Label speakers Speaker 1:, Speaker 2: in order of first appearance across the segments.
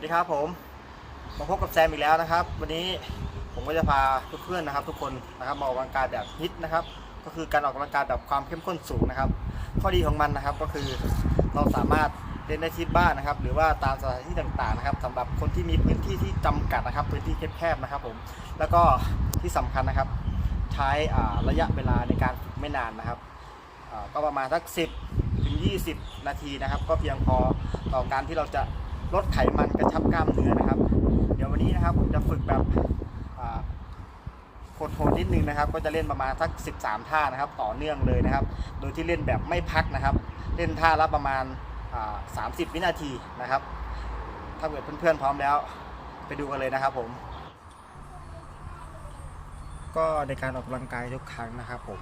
Speaker 1: วัสดีครับผม มาพบกับแซมอีกแล้วนะครับ วันนี้ผมก็จะพาเพื่อนๆนะครับ ทุกคนนะครับมาออกกำลังกายแบบฮิตนะครับ ก็คือการออกกำลังกายแบบความเข้มข้นสูงนะครับ ข้อดีของมันนะครับก็คือเราสามารถเล่นได้ที่บ้านนะครับ หรือว่าตามสถานที่ต่างๆนะครับสำหรับคนที่มีพื้นที่ที่จำกัดนะครับ พื้นที่แคบๆนะครับ ผม แล้วก็ที่สำคัญนะครับ ใช้ระยะเวลาในการฝึกไม่นานนะครับก็ประมาณสัก 10 ถึง 20 นาทีนะครับ ก็เพียงพอต่อการที่เราจะ ลดไขมันกระชับกล้ามเนื้อนะครับ เดี๋ยววันนี้นะครับผมจะฝึกแบบอ่าโหดนิดนึงนะครับ ก็จะเล่นประมาณสัก 13 ท่านะครับ ต่อเนื่องเลยนะครับ โดยที่เล่นแบบไม่พักนะครับ เล่นท่าละประมาณ 30 วินาทีนะครับ ถ้าเกิดเพื่อนๆพร้อมแล้ว ไปดูกันเลยนะครับผม ก็ในการออกกำลังกายทุกครั้งนะครับผม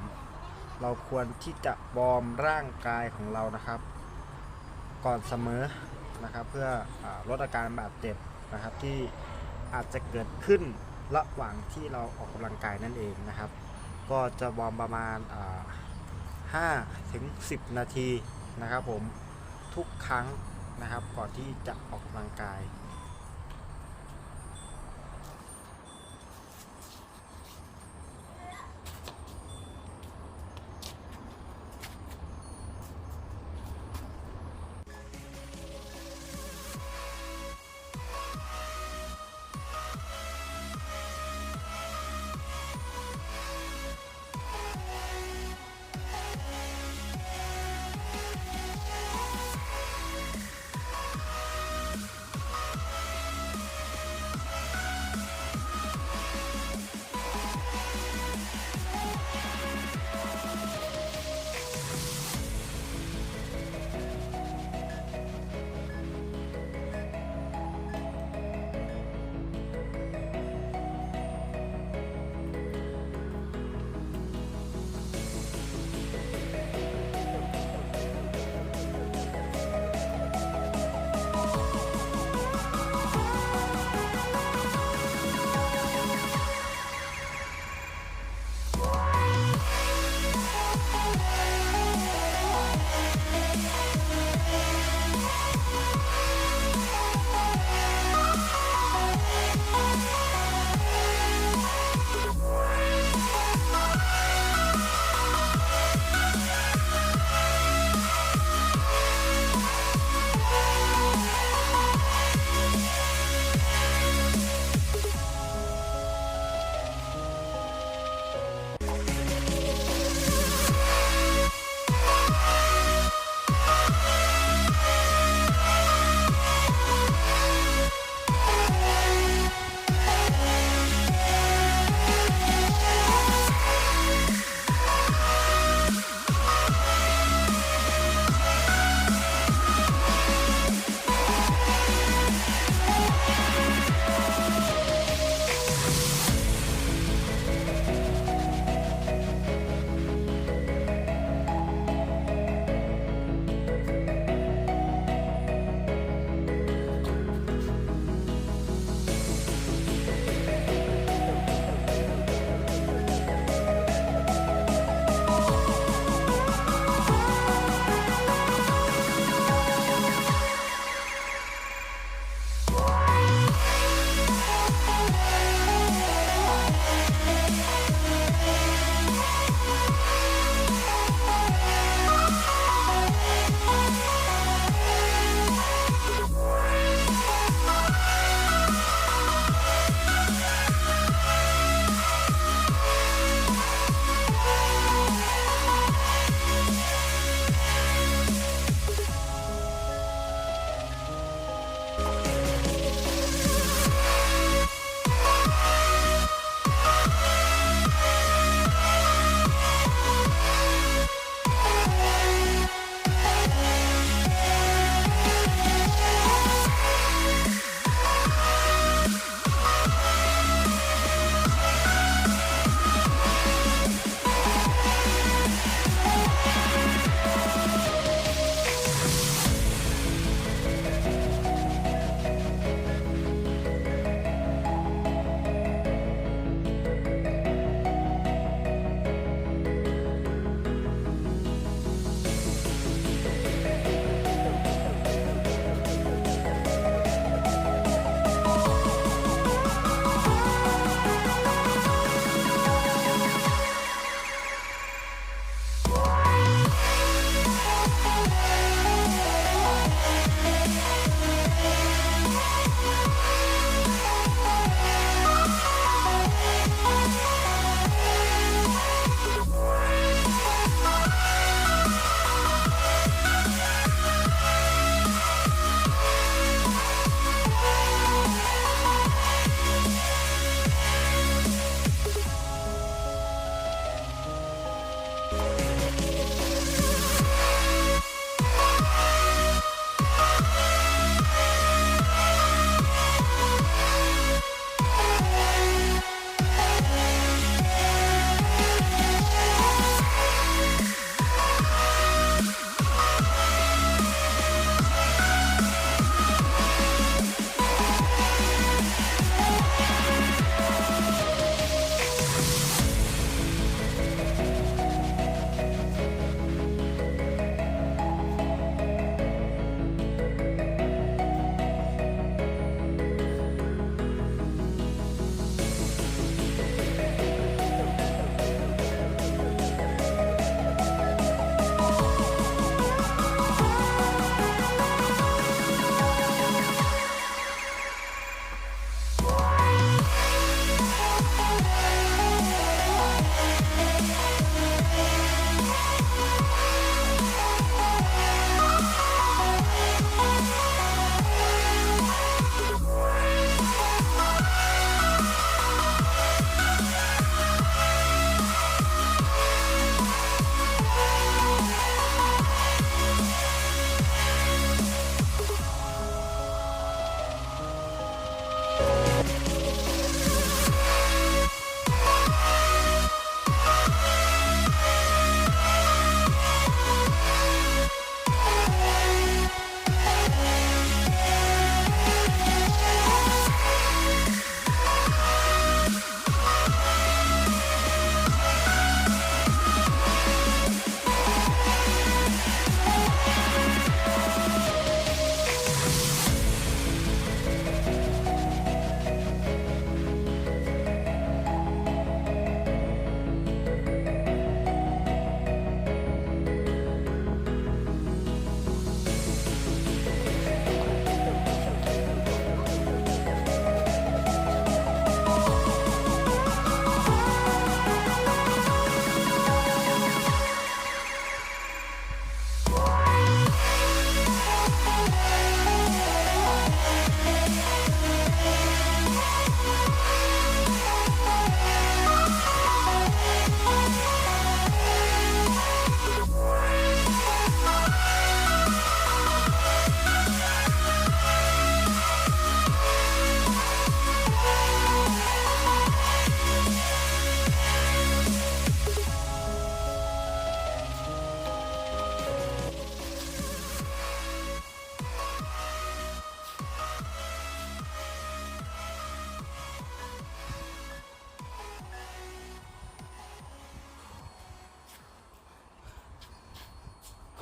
Speaker 1: เราควรที่จะวอร์มร่างกายของเรานะครับ ก่อนเสมอ นะครับ เพื่ออลดอาการบาดเจ็บนะครับที่อาจจะเกิดขึ้นระหว่างที่เราออกกำลังกายนั่นเองนะครับ ก็จะวอร์มประมาณ5ถึง10 นาทีนะครับผมทุกครั้งนะครับก่อนที่จะออกกำลังกาย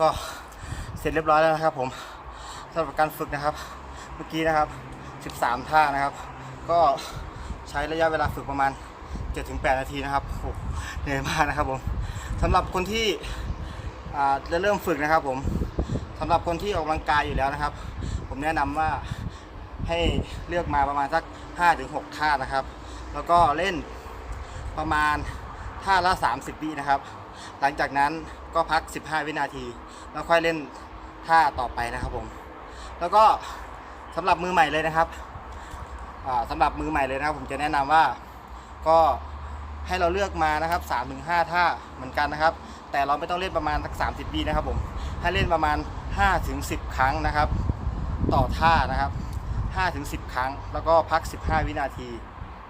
Speaker 1: ก็เสร็จเรียบร้อยแล้วนะครับ ผมสำหรับการฝึกนะครับ เมื่อกี้นะครับ 13 ท่านะครับ ก็ใช้ระยะเวลาฝึกประมาณ 7-8 นาทีนะครับโอ้โหเหนื่อยมากนะครับผมสำหรับคนที่จะเริ่มฝึกนะครับ ผมสำหรับคนที่ออกกำลังกายอยู่แล้วนะครับ ผมแนะนำว่าให้เลือกมาประมาณสัก 5-6 ท่านะครับ แล้วก็เล่นประมาณท่าละ 30วินะครับ หลังจากนั้นก็พัก 15 วินาที แล้วค่อยเล่นท่าต่อไปนะครับผม แล้วก็สำหรับมือใหม่เลยนะครับอ่าสำหรับมือใหม่เลยนะครับ ผมจะแนะนำว่าก็ให้เราเลือกมานะครับ3-5ท่าเหมือนกันนะครับ แต่เราไม่ต้องเล่นประมาณสัก30วินะครับผมให้เล่นประมาณ 5-10 ครั้งนะครับ ต่อท่านะครับ5-10 ครั้ง แล้วก็พัก 15 วินาที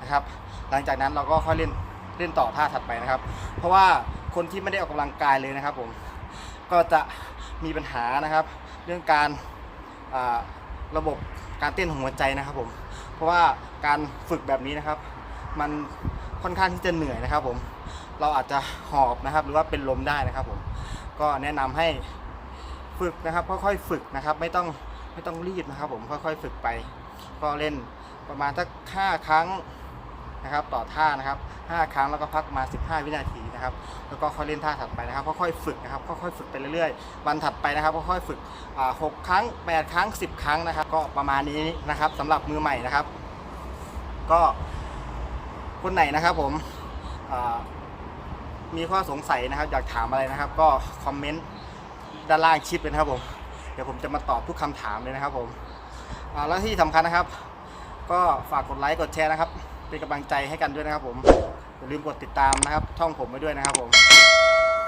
Speaker 1: นะครับ หลังจากนั้นเราก็ค่อยเล่นเล่นต่อท่าถัดไปนะครับ เพราะว่า คนที่ไม่ได้ออกกำลังกายเลยนะครับผมก็จะมีปัญหานะครับ เรื่องการาระบบการเต้นของหัวใจนะครับผม เพราะว่าการฝึกแบบนี้นะครับ มันค่อนข้างที่จะเหนื่อยนะครับ ผมเราอาจจะหอบนะครับ หรือว่าเป็นลมได้นะครับผมก็แนะนำให้ฝึกนะครับค่อยๆฝึกนะครับ ไม่ต้องไม่ต้องรีบนะครับ ผมค่อยๆฝึกไป ก็เล่นประมาณสัก5ครั้งนะครับ ต่อท่านะครับ 5 ครั้งแล้วก็พักมา 15 วินาที นะครับ แล้วก็ค่อยเล่นท่าถัดไปนะครับค่อยๆฝึกนะครับค่อยๆฝึกไปเรื่อยๆ วันถัดไปนะครับค่อยๆฝึกอ่า6ครั้ง 8 ครั้ง 10 ครั้งนะครับ ก็ประมาณนี้นะครับสำหรับมือใหม่นะครับ ก็คนไหนนะครับผมมีข้อสงสัยนะครับอยากถามอะไรนะครับ ก็คอมเมนต์ด้านล่างคลิปเลยนะครับผมเดี๋ยวผมจะมาตอบทุกคำถามเลยนะครับผมแล้วที่สำคัญนะครับ ก็ฝากกดไลค์กดแชร์นะครับ เป็นกำลังใจให้กันด้วยนะครับผม อย่าลืมกดติดตามนะครับ ช่องผมไว้ด้วยนะครับผม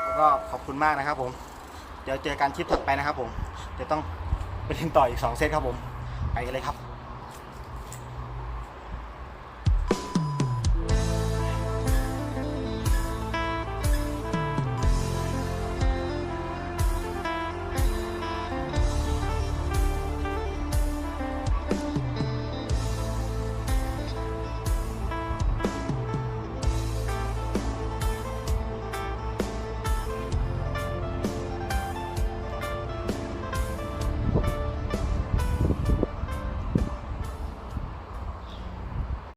Speaker 1: แล้วก็ขอบคุณมากนะครับผม เดี๋ยวเจอกันคลิปถัดไปนะครับผม เดี๋ยวต้องไปเล่นต่ออีก 2 เซตครับผม ไปกันเลยครับ